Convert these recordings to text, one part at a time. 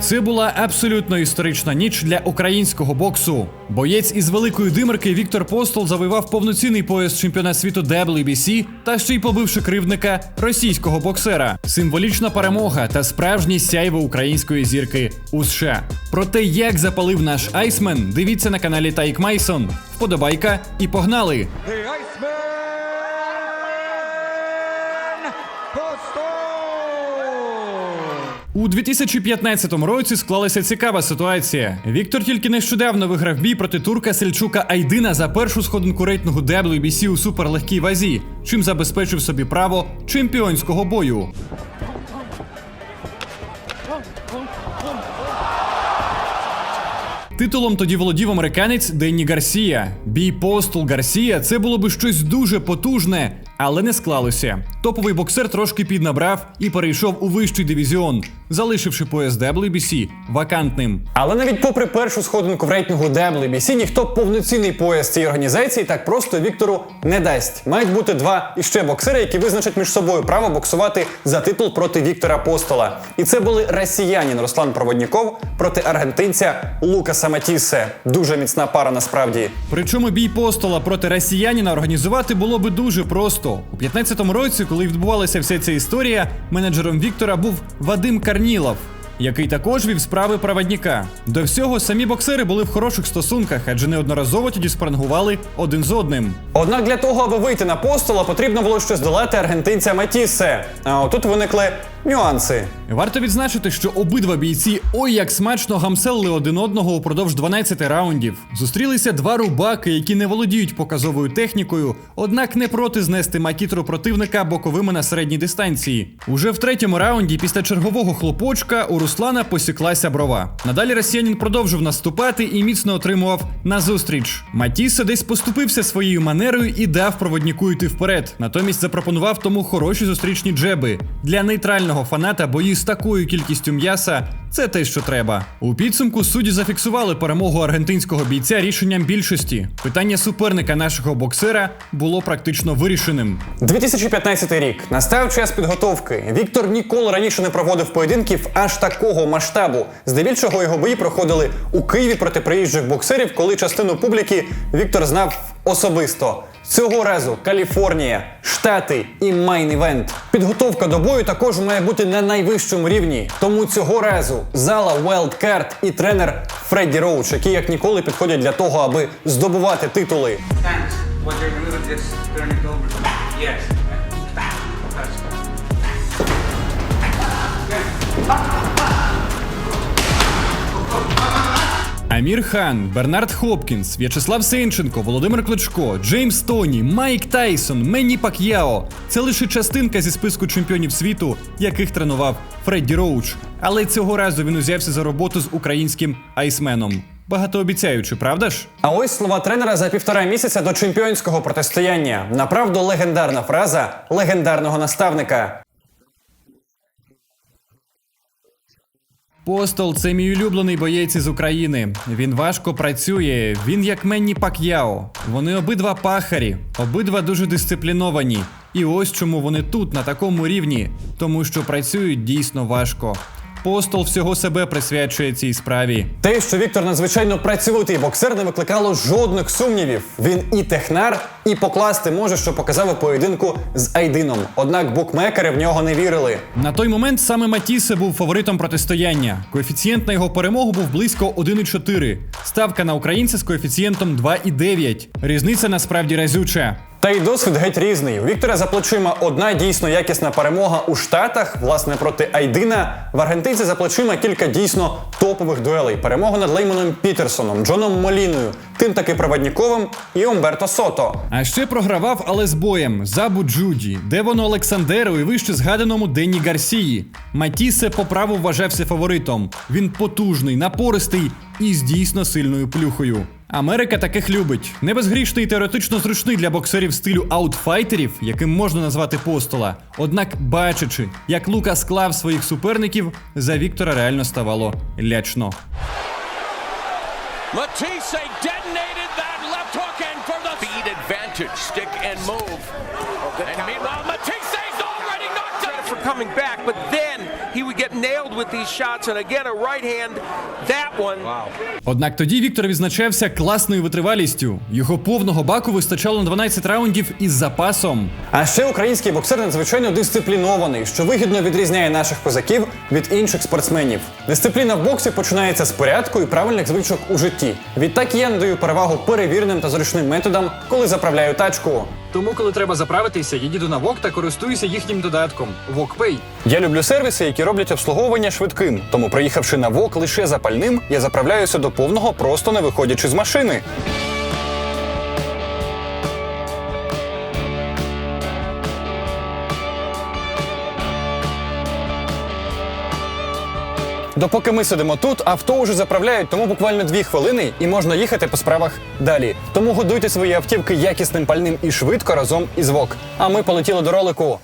Це була абсолютно історична ніч для українського боксу. Боєць із великої димерки Віктор Постол завоював повноцінний пояс чемпіона світу WBC та ще й побивши кривдника російського боксера. Символічна перемога та справжнє сяйво української зірки у США. Про те, як запалив наш Айсмен, дивіться на каналі Тайк Майсон. Вподобайка і погнали! У 2015 році склалася цікава ситуація. Віктор тільки нещодавно виграв бій проти турка Сельчука Айдина за першу сходинку рейтингу WBC у суперлегкій вазі, чим забезпечив собі право чемпіонського бою. Титулом тоді володів американець Денні Гарсія. Бій Постол Гарсія це було би щось дуже потужне, але не склалося. Топовий боксер трошки піднабрав і перейшов у вищий дивізіон, залишивши пояс WBC вакантним. Але навіть попри першу сходинку в рейтингу WBC, ніхто повноцінний пояс цієї організації так просто Віктору не дасть. Мають бути два іще боксери, які визначать між собою право боксувати за титул проти Віктора Постола. І це були росіянин Руслан Проводніков проти аргентинця Лукаса Матісе. Дуже міцна пара насправді. Причому бій постола проти росіянина організувати було би дуже просто. У 15-му році, коли відбувалася вся ця історія, менеджером Віктора був Вадим Карнілов. Який також вів справи проводника. До всього самі боксери були в хороших стосунках, адже неодноразово тоді спрангували один з одним. Однак для того, аби вийти на постола, потрібно було щось долати аргентинця Матісе. А отут виникли нюанси. Варто відзначити, що обидва бійці ой як смачно гамселили один одного упродовж 12 раундів. Зустрілися два рубаки, які не володіють показовою технікою, однак не проти знести макітру противника боковими на середній дистанції. Уже в третьому раунді, після чергового хлопочка, у Руслана посіклася брова. Надалі росіянин продовжив наступати і міцно отримував назустріч. Матіса десь поступився своєю манерою і дав проводніку йти вперед. Натомість запропонував тому хороші зустрічні джеби. Для нейтрального фаната бої з такою кількістю м'яса це те, що треба. У підсумку судді зафіксували перемогу аргентинського бійця рішенням більшості. Питання суперника нашого боксера було практично вирішеним. 2015 рік настав час підготовки. Віктор ніколи раніше не проводив поєдинків аж такого масштабу. Здебільшого його бої проходили у Києві проти приїжджих боксерів, коли частину публіки Віктор знав особисто. Цього разу Каліфорнія, Штати і майн-івент. Підготовка до бою також має бути на найвищому рівні. Тому цього разу зала Wildcard і тренер Фредді Роуч, які як ніколи підходять для того, аби здобувати титули. Thanks. Амір Хан, Бернард Хопкінс, В'ячеслав Сенченко, Володимир Кличко, Джеймс Тоні, Майк Тайсон, Менні Пак'яо це лише частинка зі списку чемпіонів світу, яких тренував Фредді Роуч. Але цього разу він узявся за роботу з українським айсменом. Багатообіцяючи, правда ж? А ось слова тренера за півтора місяця до чемпіонського протистояння. Направду легендарна фраза легендарного наставника. Постол це мій улюблений боєць із України. Він важко працює. Він як Менні Пак'яо. Вони обидва пахарі, обидва дуже дисципліновані. І ось чому вони тут на такому рівні, тому що працюють дійсно важко. Постол всього себе присвячує цій справі. Те, що Віктор надзвичайно працьовитий боксер, не викликало жодних сумнівів. Він і технар, і покласти може, що показав у поєдинку з Айдином. Однак букмекери в нього не вірили. На той момент саме Матісе був фаворитом протистояння. Коефіцієнт на його перемогу був близько 1,4. Ставка на українця з коефіцієнтом 2,9. Різниця насправді разюча. Та й досвід геть різний. У Віктора за плечима одна дійсно якісна перемога у Штатах, власне, проти Айдина. В аргентинці за плечима кілька дійсно топових дуелей. Перемога над Леймоном Пітерсоном, Джоном Моліною, тим таки Проводніковим і Умберто Сото. А ще програвав, але з боєм Забу Джуді, Девону Олександеру і вище згаданому Денні Гарсії. Матісе по праву вважався фаворитом. Він потужний, напористий і з дійсно сильною плюхою. Америка таких любить. Не безгрішний і теоретично зручний для боксерів стилю аутфайтерів, яким можна назвати постола. Однак, бачачи, як Лука склав своїх суперників, за Віктора реально ставало лячно. Matisse detonated that left hook and for the speed advantage, stick and move. And meanwhile, Matisse's already knocked out. for coming back, but then would get nailed with these shots. And again, a right hand, that one. Однак тоді Віктор відзначався класною витривалістю. Його повного баку вистачало на 12 раундів із запасом. А ще український боксер надзвичайно дисциплінований, що вигідно відрізняє наших козаків від інших спортсменів. Дисципліна в боксі починається з порядку і правильних звичок у житті. Відтак я надаю перевагу перевіреним та зручним методам, коли заправляю тачку. Тому, коли треба заправитися, я їду на ВОК та користуюся їхнім додатком Вокпей. Я люблю сервіси, які роблять обслуговування швидким. Тому, приїхавши на ВОК лише запальним, я заправляюся до повного, просто не виходячи з машини. Допоки ми сидимо тут, авто вже заправляють, тому буквально дві хвилини і можна їхати по справах далі. Тому годуйте свої автівки якісним пальним і швидко разом із ВОК. А ми полетіли до ролику.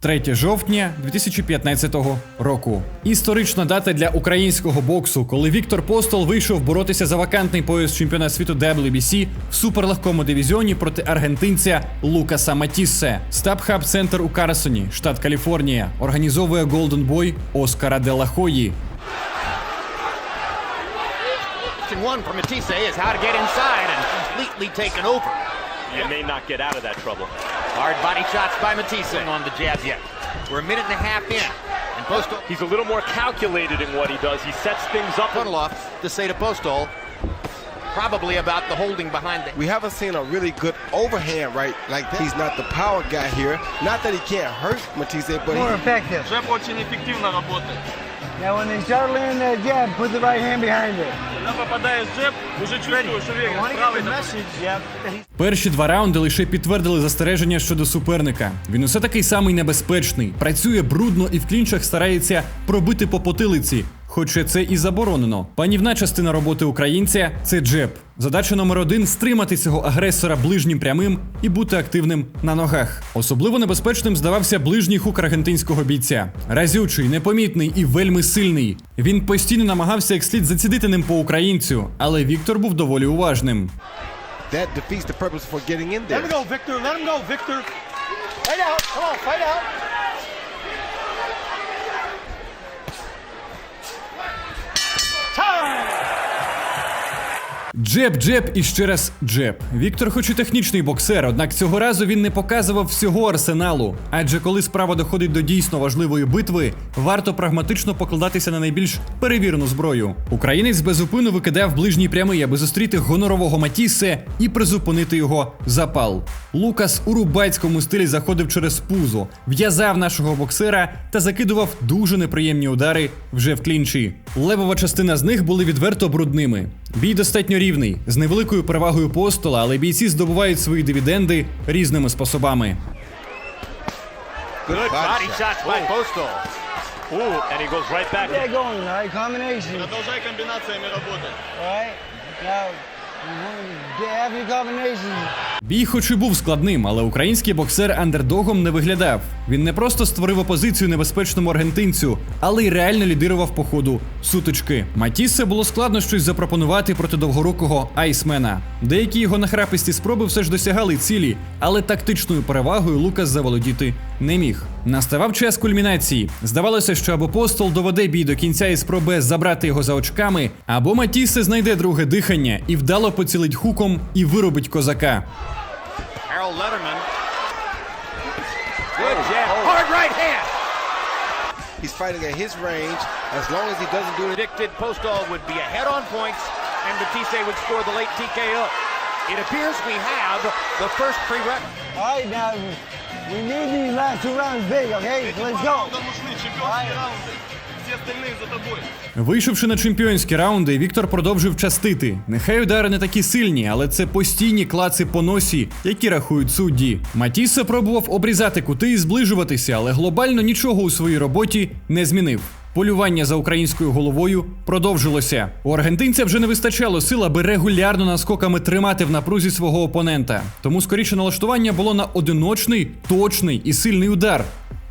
3 жовтня 2015 року. Історична дата для українського боксу, коли Віктор Постол вийшов боротися за вакантний пояс чемпіона світу WBC в суперлегкому дивізіоні проти аргентинця Лукаса Матіссе. Стабхаб центр у Карсоні, штат Каліфорнія, організовує Golden Boy Оскара Де Ла Хої. Question one for Matisse is how to get inside and completely taken over. and may not get out of that trouble. Hard body shots by Matisse on the jab yet. We're a minute and a half in. And Postol He's a little more calculated in what he does. He sets things up. Puddleoff to say to Postol, probably about the holding behind the. We haven't seen a really good overhand right like that. He's not the power guy here. Not that he can't hurt Matisse, but More he, effective. Джеб очень эффективно работает. Now when they start landing that jab, put the right hand behind it. Когда попадаешь в джеб, уже чувствуешь уверенность. Правый message, yep. Перші два раунди лише підтвердили застереження щодо суперника. Він усе такий самий небезпечний, працює брудно і в клінчах старається пробити по потилиці. Хоча це і заборонено. Панівна частина роботи українця це джеб. Задача номер один стримати цього агресора ближнім прямим і бути активним на ногах. Особливо небезпечним здавався ближній хук аргентинського бійця. Разючий, непомітний і вельми сильний. Він постійно намагався як слід зацідити ним по українцю, але Віктор був доволі уважним. that defeats the purpose for getting in there. go, Victor. Let him go, Victor. Fight out. Come on, fight out. Джеб, джеб і ще раз джеб. Віктор, хоч і технічний боксер, однак цього разу він не показував всього арсеналу. Адже коли справа доходить до дійсно важливої битви, варто прагматично покладатися на найбільш перевірену зброю. Українець безупину викидав ближній прямий, аби зустріти гонорового Матісе і призупинити його запал. Лукас у рубайському стилі заходив через пузо, в'язав нашого боксера та закидував дуже неприємні удари вже в клінчі. Левова частина з них були відверто брудними. Бій достатньо рівний, з невеликою перевагою постола, але бійці здобувають свої дивіденди різними способами. Good Body shots by Postal. Ooh, and he goes right back. Get going, all right? Combination. Продолжай комбинациями работать. All right? Now, you have your combinations. Бій, хоч і був складним, але український боксер андердогом не виглядав. Він не просто створив опозицію небезпечному аргентинцю, але й реально лідирував по ходу сутички. Матіссе було складно щось запропонувати проти довгорукого айсмена. Деякі його нахраписті спроби все ж досягали цілі, але тактичною перевагою Лукас заволодіти не міг. Наставав час кульмінації. Здавалося, що або постол доведе бій до кінця і спробує забрати його за очками, або Матіссе знайде друге дихання і вдало поцілить хуком і виробить козака. Harold Letterman. Good jab. Hard right hand. He's fighting at his range. As long as he doesn't do it, Predicted Postol would be ahead on points and Matisse would score the late TKO. It appears we have the first prerequisite. All right, now, we need these last two rounds big, okay? Let's go. Вийшовши на чемпіонські раунди, Віктор продовжив частити. Нехай удари не такі сильні, але це постійні клаци по носі, які рахують судді. Матіса пробував обрізати кути і зближуватися, але глобально нічого у своїй роботі не змінив. Полювання за українською головою продовжилося. У аргентинця вже не вистачало сил, аби регулярно наскоками тримати в напрузі свого опонента. Тому скоріше налаштування було на одиночний, точний і сильний удар.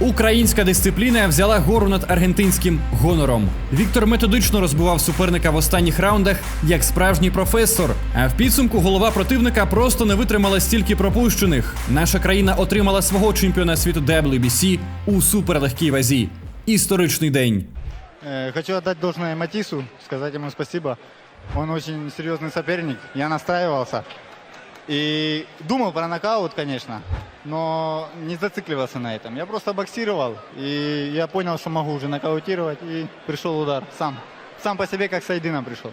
Українська дисципліна взяла гору над аргентинським гонором. Віктор методично розбивав суперника в останніх раундах як справжній професор. А в підсумку голова противника просто не витримала стільки пропущених. Наша країна отримала свого чемпіона світу WBC у суперлегкій вазі. Історичний день. Э, Хочу отдать должное Матису, сказать ему спасибо. Он очень серьезный соперник. Я настраивался. И думал про нокаут, конечно, но не зацикливался на этом. Я просто боксировал, и я понял, что могу уже нокаутировать, и пришел удар сам. Сам по себе, как с Айдина пришел.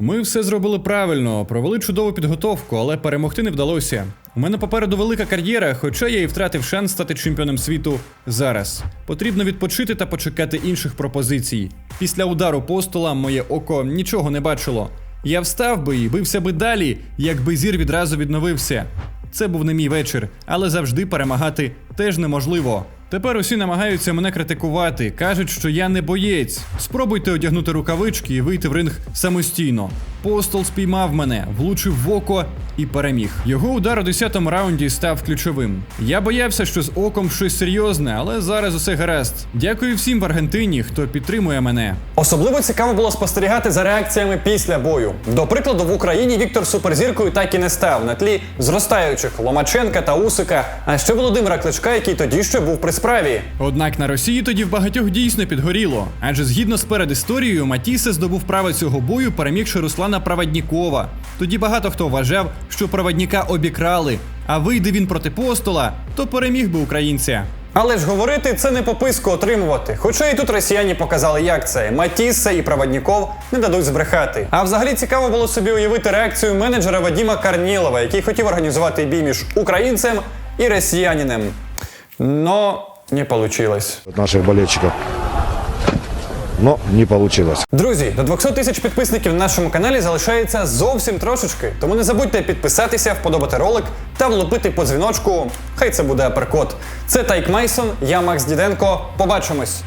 Ми все зробили правильно, провели чудову підготовку, але перемогти не вдалося. У мене попереду велика кар'єра, хоча я і втратив шанс стати чемпіоном світу зараз. Потрібно відпочити та почекати інших пропозицій. Після удару постола моє око нічого не бачило. Я встав би і бився би далі, якби зір відразу відновився. Це був не мій вечір, але завжди перемагати теж неможливо. Тепер усі намагаються мене критикувати, кажуть, що я не боєць. Спробуйте одягнути рукавички і вийти в ринг самостійно. Постол спіймав мене, влучив в око і переміг. Його удар у 10-му раунді став ключовим. Я боявся, що з оком щось серйозне, але зараз усе гаразд. Дякую всім в Аргентині, хто підтримує мене. Особливо цікаво було спостерігати за реакціями після бою. До прикладу, в Україні Віктор суперзіркою так і не став на тлі зростаючих Ломаченка та Усика, а ще Володимира Кличка, який тоді ще був при справі. Однак на Росії тоді в багатьох дійсно підгоріло, адже згідно з передісторією, Матісе здобув право цього бою, перемігши Руслана Праведнікова. Тоді багато хто вважав, що проводника обікрали, а вийде він проти постола, то переміг би українця. Але ж говорити це не пописку отримувати. Хоча і тут росіяни показали, як це. Матісса і Проводніков не дадуть збрехати. А взагалі цікаво було собі уявити реакцію менеджера Вадіма Карнілова, який хотів організувати бій між українцем і росіянинем. Но не получилось. от наших болельщиков. Но не получилось. Друзі, до 200 тисяч підписників на нашому каналі залишається зовсім трошечки. Тому не забудьте підписатися, вподобати ролик та влупити по дзвіночку. Хай це буде аперкот. Це Тайк Мейсон, я Макс Діденко. Побачимось.